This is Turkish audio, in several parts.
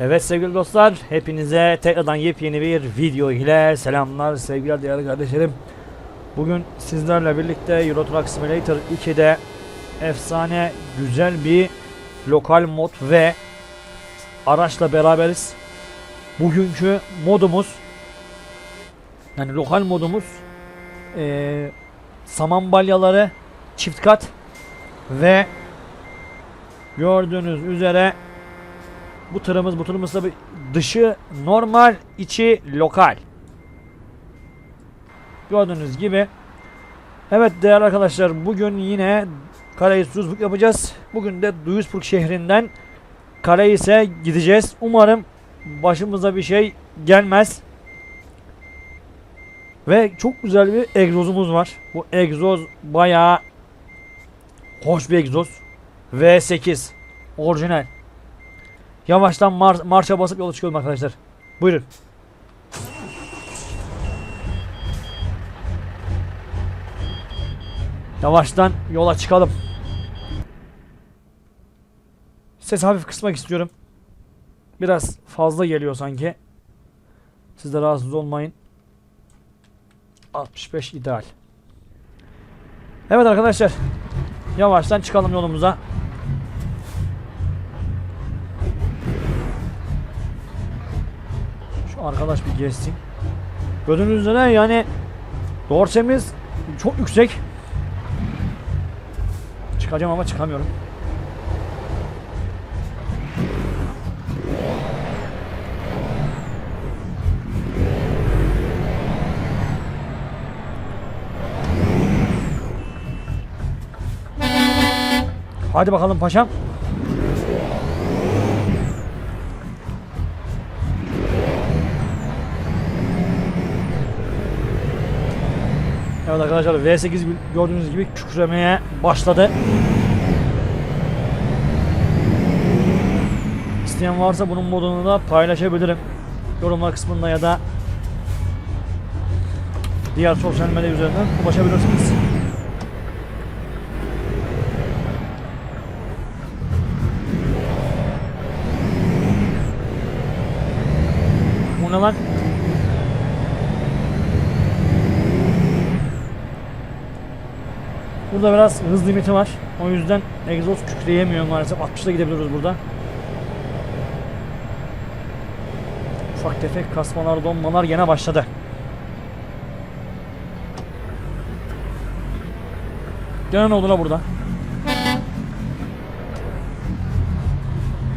Evet sevgili dostlar, hepinize tekrardan yepyeni bir video ile selamlar sevgili değerli kardeşlerim. Bugün sizlerle birlikte Euro Truck Simulator 2'de efsane güzel bir lokal mod ve araçla beraberiz. Bugünkü modumuz yani lokal modumuz eee saman balyaları çift kat ve gördüğünüz üzere bu tırımız bu tırımız tabi dışı normal içi lokal. Gördüğünüz gibi. Evet değerli arkadaşlar bugün yine Karayis Duisburg yapacağız. Bugün de Duisburg şehrinden Karayis'e gideceğiz. Umarım başımıza bir şey gelmez. Ve çok güzel bir egzozumuz var. Bu egzoz bayağı hoş bir egzoz. V8 orijinal. Yavaştan mar marşa basıp yola çıkalım arkadaşlar. Buyurun. Yavaştan yola çıkalım. Ses hafif kısmak istiyorum. Biraz fazla geliyor sanki. Siz de rahatsız olmayın. 65 ideal. Evet arkadaşlar. Yavaştan çıkalım yolumuza. Arkadaş bir geçsin. Gördüğünüz üzere yani dorsemiz çok yüksek. Çıkacağım ama çıkamıyorum. Hadi bakalım paşam. Evet arkadaşlar V8 gördüğünüz gibi kükremeye başladı. İsteyen varsa bunun modunu da paylaşabilirim. Yorumlar kısmında ya da diğer sosyal medya üzerinden ulaşabilirsiniz. Burada biraz hız limiti var. O yüzden egzoz kükreyemiyor maalesef. 60'da gidebiliyoruz burada. Ufak tefek kasmalar, donmalar gene başladı. Gene ne oldu la burada?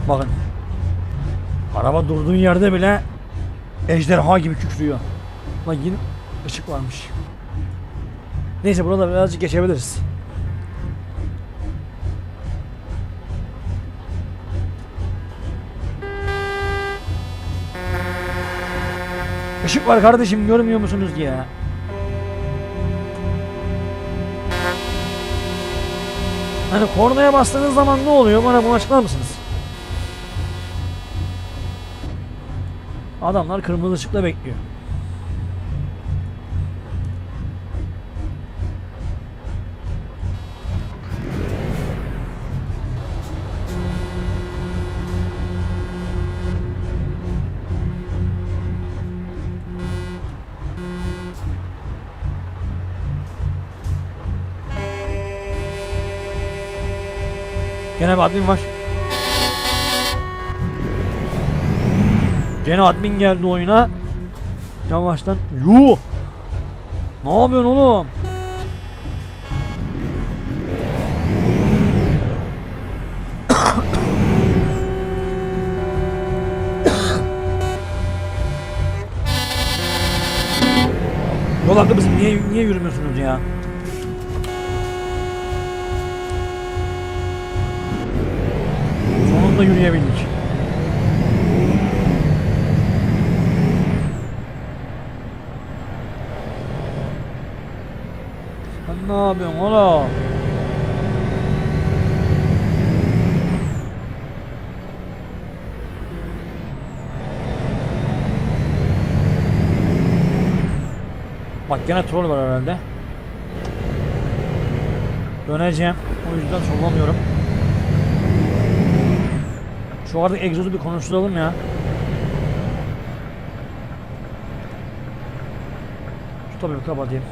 Bakın. Araba durduğun yerde bile ejderha gibi kükrüyor. Lan yine ışık varmış. Neyse burada birazcık geçebiliriz. Işık var kardeşim görmüyor musunuz ya? Hani kornaya bastığınız zaman ne oluyor? Bana bunu açıklar mısınız? Adamlar kırmızı ışıkla bekliyor. Bir admin var. Gene admin geldi oyuna. Yavaştan. Yuh! Ne yapıyorsun oğlum? Yol hakkı bizim niye, niye yürümüyorsunuz ya? Sonunda yürüyebildik. Sen ne yapıyorsun oğlum? Bak gene troll var herhalde. Döneceğim. O yüzden sollamıyorum. Şu artık egzozu bir konuşturalım ya. Şu tabii kapatayım.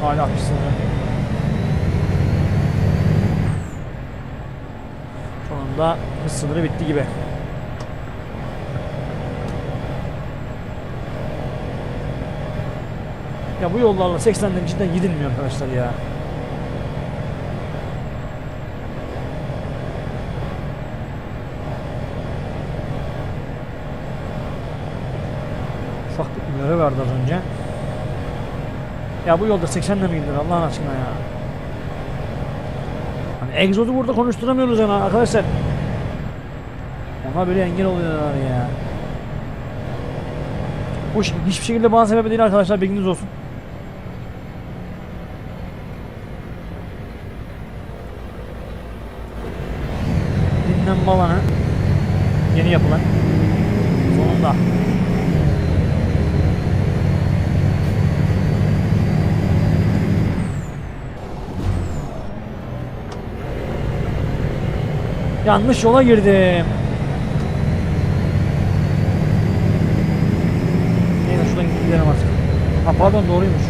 Hala 60 sınırı. Sonunda hız sınırı bitti gibi. Ya bu yollarla 80'den cidden gidilmiyor arkadaşlar ya. Ufak bir uyarı verdi az önce. Ya bu yolda 80'le mi gidilir Allah'ın aşkına ya. Hani egzozu burada konuşturamıyoruz yani arkadaşlar. Ona böyle engel oluyorlar ya. Bu hiçbir şekilde bana sebebi değil arkadaşlar bilginiz olsun. Dinlenme alanı yeni yapılan sonunda. Yanlış yola girdim. Neyse şuradan gidelim artık. Ha pardon doğruymuş.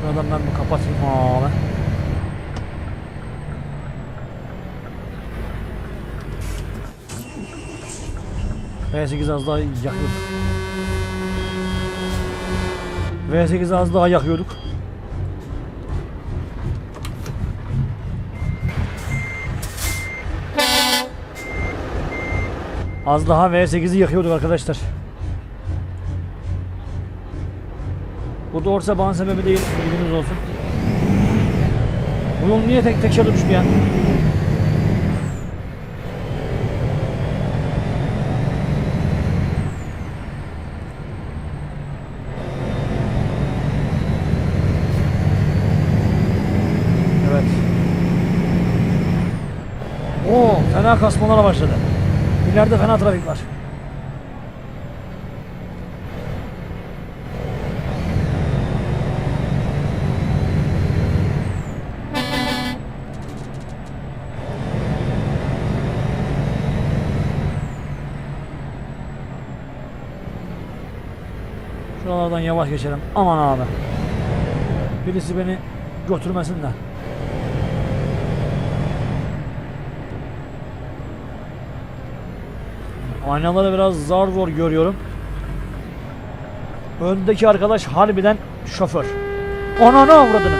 Şuradan ben bir kapatayım abi. V8 az daha yakıyorduk. V8 az daha yakıyorduk. Az daha V8'i yakıyorduk arkadaşlar. Bu doğrusa bana sebebi değil, bilginiz olsun. Bu yol niye tek tek şeride düştü ya? Evet. Oo, fena kasmalara başladı. İleride fena trafik var. Şuralardan yavaş geçelim. Aman abi. Birisi beni götürmesin de. Aynaları biraz zar zor görüyorum. Öndeki arkadaş harbiden şoför. Ananı avradını.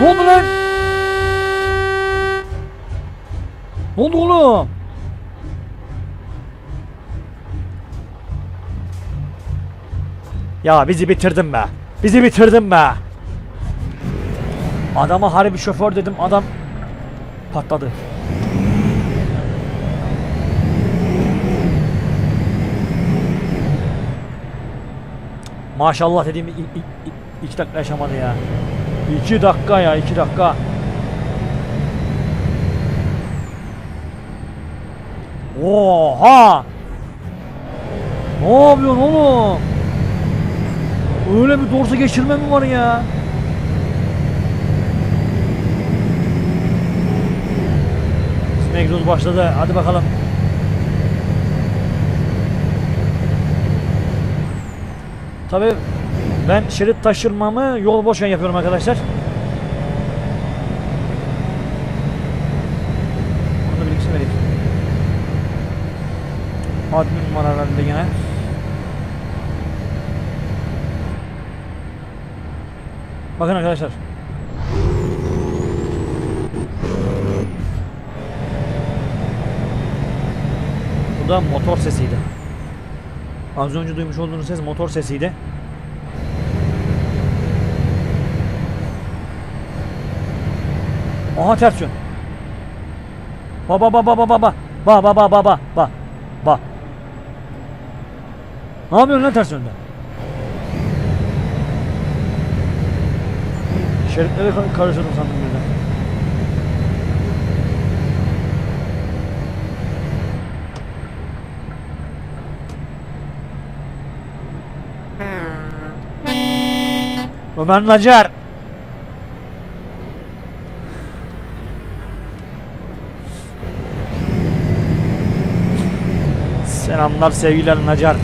Ne oldu lan? Ne oldu oğlum? Ya bizi bitirdin be. Bizi bitirdin be. Adama harbi şoför dedim adam patladı. Maşallah dediğim iki dakika yaşamadı ya. İki dakika ya iki dakika. Oha! Ne yapıyorsun oğlum? Öyle bir dorsa geçirme mi var ya? Bizim egzoz başladı. Hadi bakalım. Tabii ben şerit taşırmamı yol boşken yapıyorum arkadaşlar. Bunu da bilgisini vereyim. Admin numara herhalde gene. Bakın arkadaşlar. Bu da motor sesiydi. Az önce duymuş olduğunuz ses motor sesiydi. Aha ters yön. Ba ba ba ba ba ba ba ba ba ba ba ba ba ba. Ne yapıyorsun lan ters yönde? Şeritlere ka- karıştırdım sandım birden. Ömer Nacar. Selamlar sevgiler Nacar.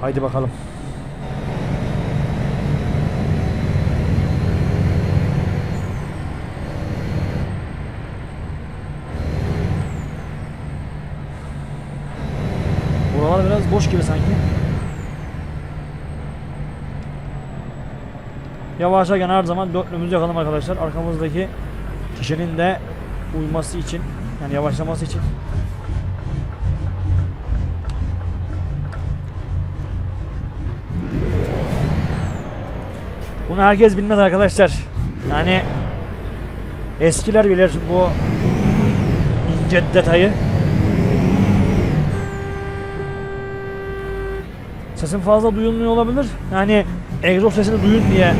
Haydi bakalım. Buralar biraz boş gibi sanki. Yavaşlarken her zaman dörtlüğümüzü yakalım arkadaşlar. Arkamızdaki kişinin de uyması için yani yavaşlaması için Bunu herkes bilmez arkadaşlar. Yani eskiler bilir bu ince detayı. Sesim fazla duyulmuyor olabilir. Yani egzoz sesini duyun diye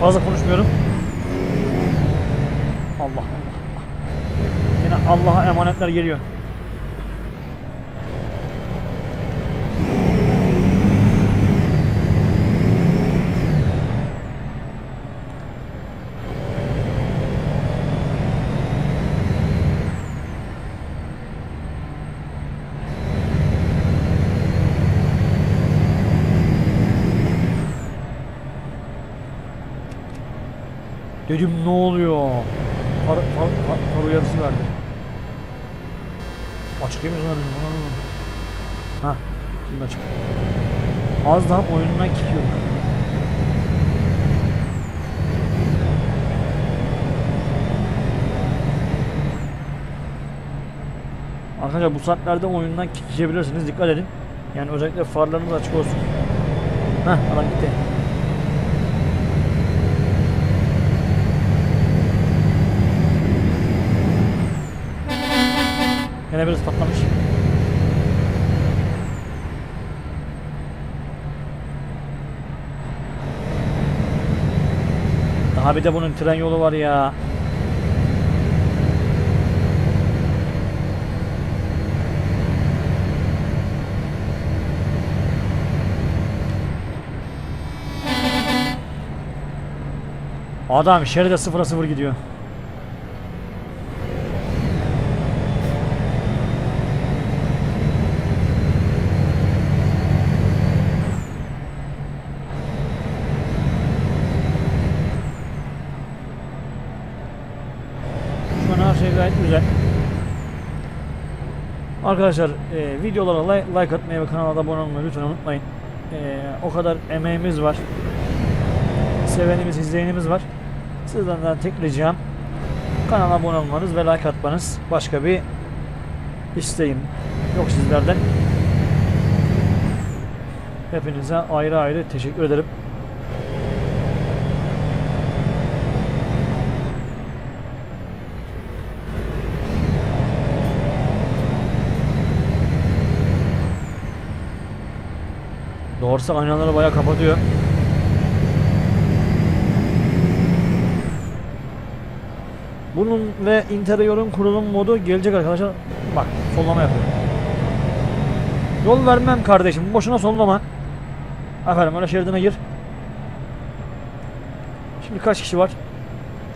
fazla konuşmuyorum. Allah Allah. Yine Allah'a emanetler geliyor. Dedim ne oluyor? Par, par, par, par uyarısı verdi. Açık değil mi lan dedim. Ana, ana. Ha, şimdi açık. Az daha oyundan gidiyor. Arkadaşlar bu saatlerde oyundan geçebilirsiniz. Dikkat edin. Yani özellikle farlarınız açık olsun. Heh, adam gitti. Yine biraz patlamış. Daha bir de bunun tren yolu var ya. Adam şeride sıfıra sıfır gidiyor. An her şey gayet güzel. Arkadaşlar e, videolara like, like atmayı ve kanala abone olmayı lütfen unutmayın. E, o kadar emeğimiz var. Sevenimiz, izleyenimiz var. Sizden de tek ricam kanala abone olmanız ve like atmanız. Başka bir isteğim yok sizlerden. Hepinize ayrı ayrı teşekkür ederim. Doğrusu aynaları bayağı kapatıyor. Bunun ve interiorun kurulum modu gelecek arkadaşlar. Bak sollama yapıyor. Yol vermem kardeşim. Boşuna sollama. Aferin öyle şeridine gir. Şimdi kaç kişi var?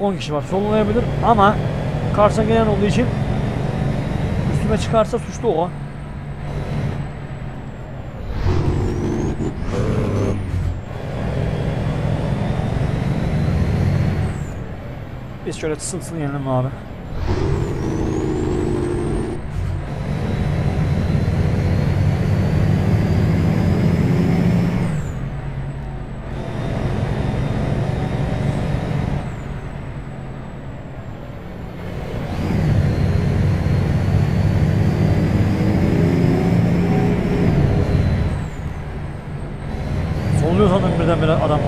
10 kişi var. Sollayabilir ama karşıdan gelen olduğu için üstüme çıkarsa suçlu o. Biz şöyle tısın yiyelim abi. Solluyor sandım birdenbire adam.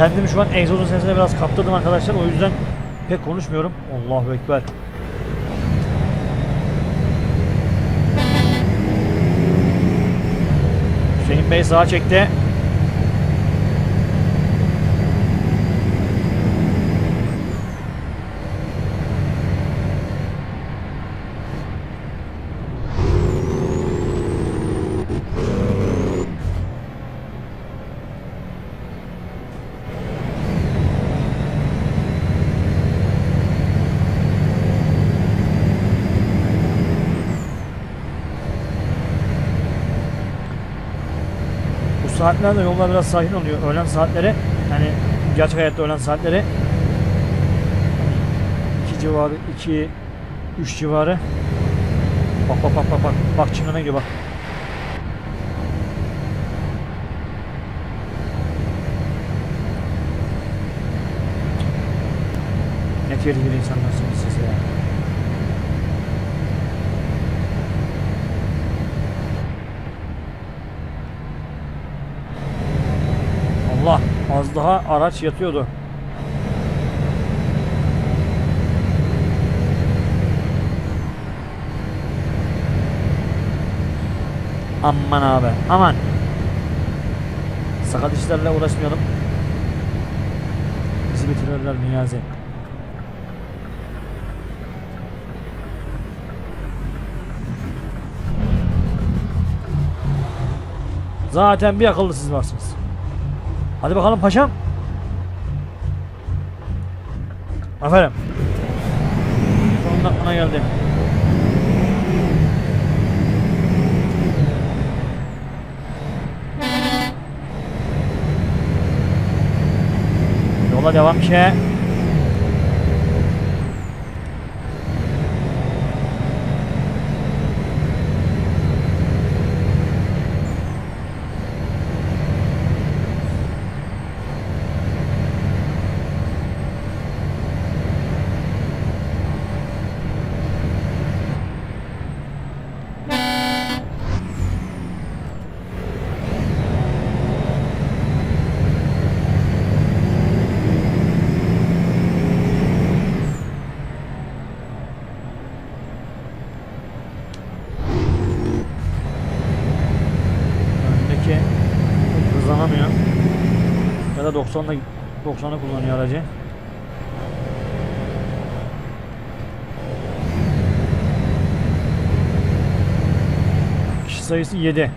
Kendimi şu an egzozun sesine biraz kaptırdım arkadaşlar. O yüzden pek konuşmuyorum. Allahu Ekber. Hüseyin Bey sağa çekti. Saatlerde yollar biraz sakin oluyor. Öğlen saatleri yani gerçek hayatta öğlen saatleri 2 civarı 2 3 civarı Bak bak bak bak bak bak çingene gidiyor bak. Ne tehlikeli insanlarsınız siz ya. Allah daha araç yatıyordu. Aman abi aman. Sakat işlerle uğraşmayalım. Bizi bitirirler Niyazi. Zaten bir akıllı siz varsınız. Hadi bakalım paşam. Aferin. Sonunda aklına geldi. Yola devam ki. Öndeki hızlanamıyor. Ya da 90'da 90'ı kullanıyor aracı. Kişi sayısı 7.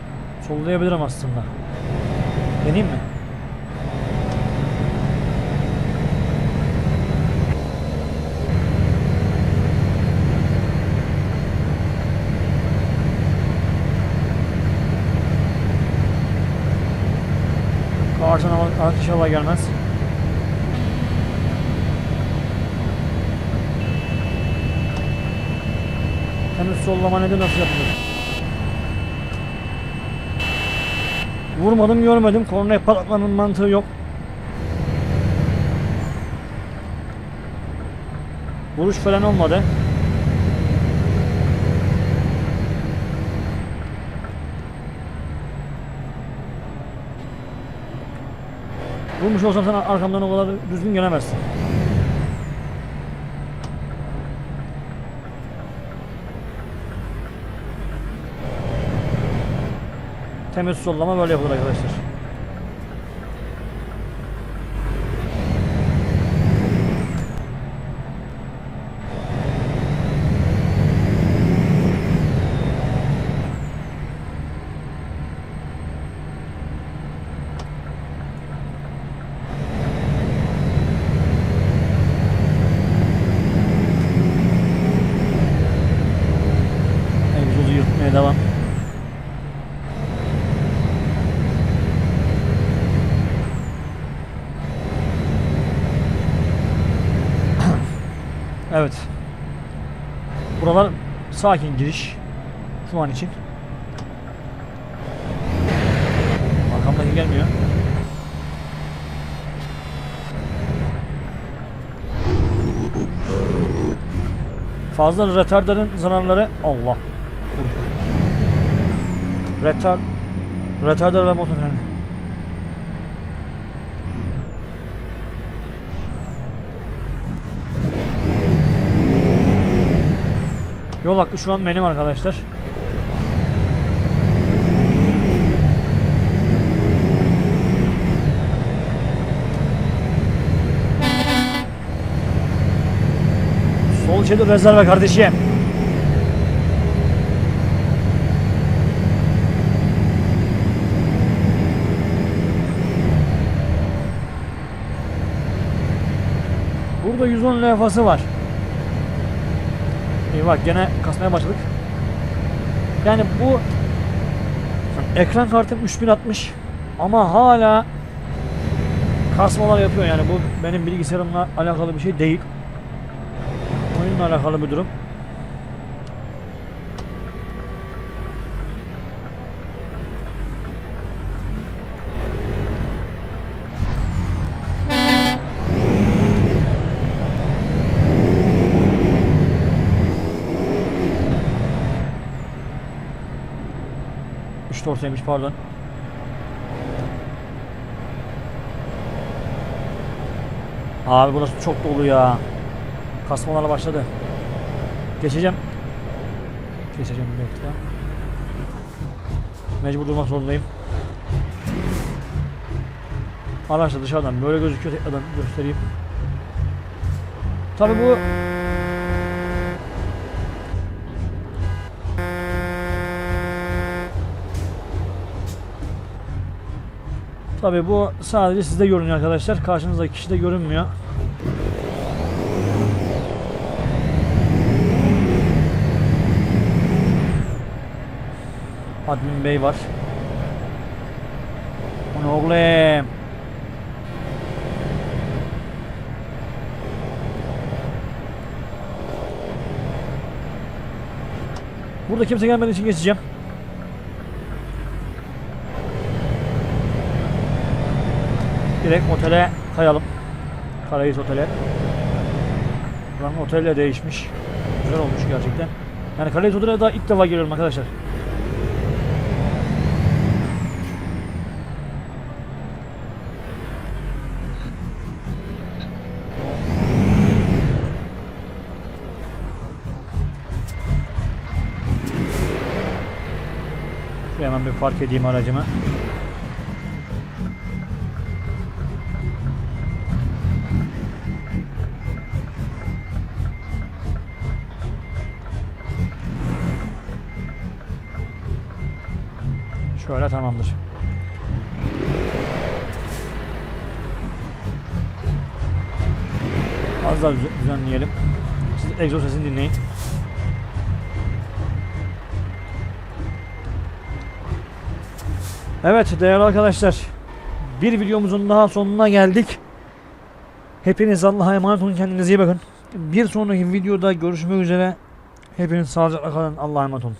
Sollayabilirim aslında. Deneyeyim mi? Araç inşallah gelmez. Temiz sollama nedir nasıl yapılır? Vurmadım görmedim. Kornaya patlatmanın mantığı yok. Vuruş falan olmadı. Vurmuş olsam sen arkamdan o kadar düzgün gelemezsin. Temiz sollama böyle yapılır arkadaşlar. Egzozu yırtmaya devam. evet. Buralar sakin giriş. Şu an için. Arkamdaki gelmiyor. Fazla retardarın zararları Allah. Retard retardar ve motor. Yol hakkı şu an benim arkadaşlar. Sol şerit rezerve kardeşim. Burada 110 levhası var. Bak gene kasmaya başladık. Yani bu ekran kartım 3060 ama hala kasmalar yapıyor yani bu benim bilgisayarımla alakalı bir şey değil. Oyunla alakalı bir durum. Üç ortaymış pardon. Abi burası çok dolu ya. Kasmalarla başladı. Geçeceğim. Geçeceğim dakika. Mecbur durmak zorundayım. Araç da dışarıdan böyle gözüküyor tekrardan göstereyim. Tabi bu Tabi bu sadece sizde görünüyor arkadaşlar. Karşınızdaki kişi de görünmüyor. Admin Bey var. O ne oğlum? Burada kimse gelmediği için geçeceğim. Direkt otele kayalım. Karayüz Otele. Buranın otelle değişmiş. Güzel olmuş gerçekten. Yani Karayüz Otel'e daha ilk defa geliyorum arkadaşlar. Şuraya hemen bir park edeyim aracımı. Şöyle tamamdır. Az daha düze- düzenleyelim. Siz egzoz sesini dinleyin. Evet değerli arkadaşlar. Bir videomuzun daha sonuna geldik. Hepiniz Allah'a emanet olun. Kendinize iyi bakın. Bir sonraki videoda görüşmek üzere. Hepiniz sağlıcakla kalın. Allah'a emanet olun.